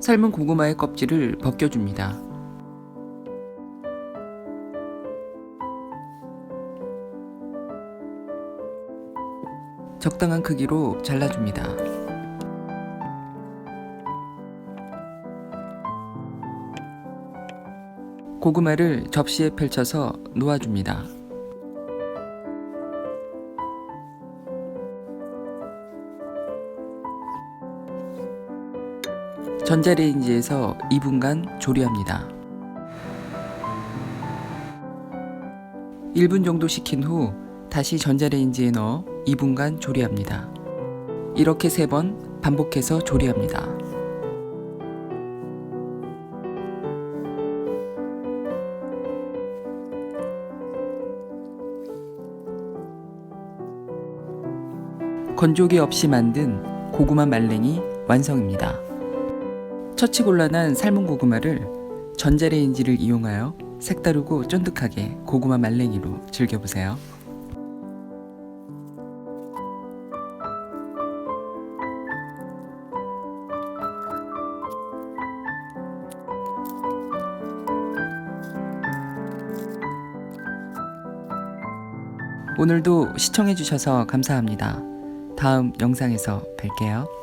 삶은 고구마의 껍질을 벗겨줍니다. 적당한 크기로 잘라줍니다. 고구마를 접시에 펼쳐서 놓아줍니다. 전자레인지에서 2분간 조리합니다. 1분 정도 식힌 후 다시 전자레인지에 넣어 2분간 조리합니다. 이렇게 3번 반복해서 조리합니다. 건조기 없이 만든 고구마 말랭이 완성입니다. 처치곤란한 삶은 고구마를 전자레인지를 이용하여 색다르고 쫀득하게 고구마 말랭이로 즐겨보세요. 오늘도 시청해주셔서 감사합니다. 다음 영상에서 뵐게요.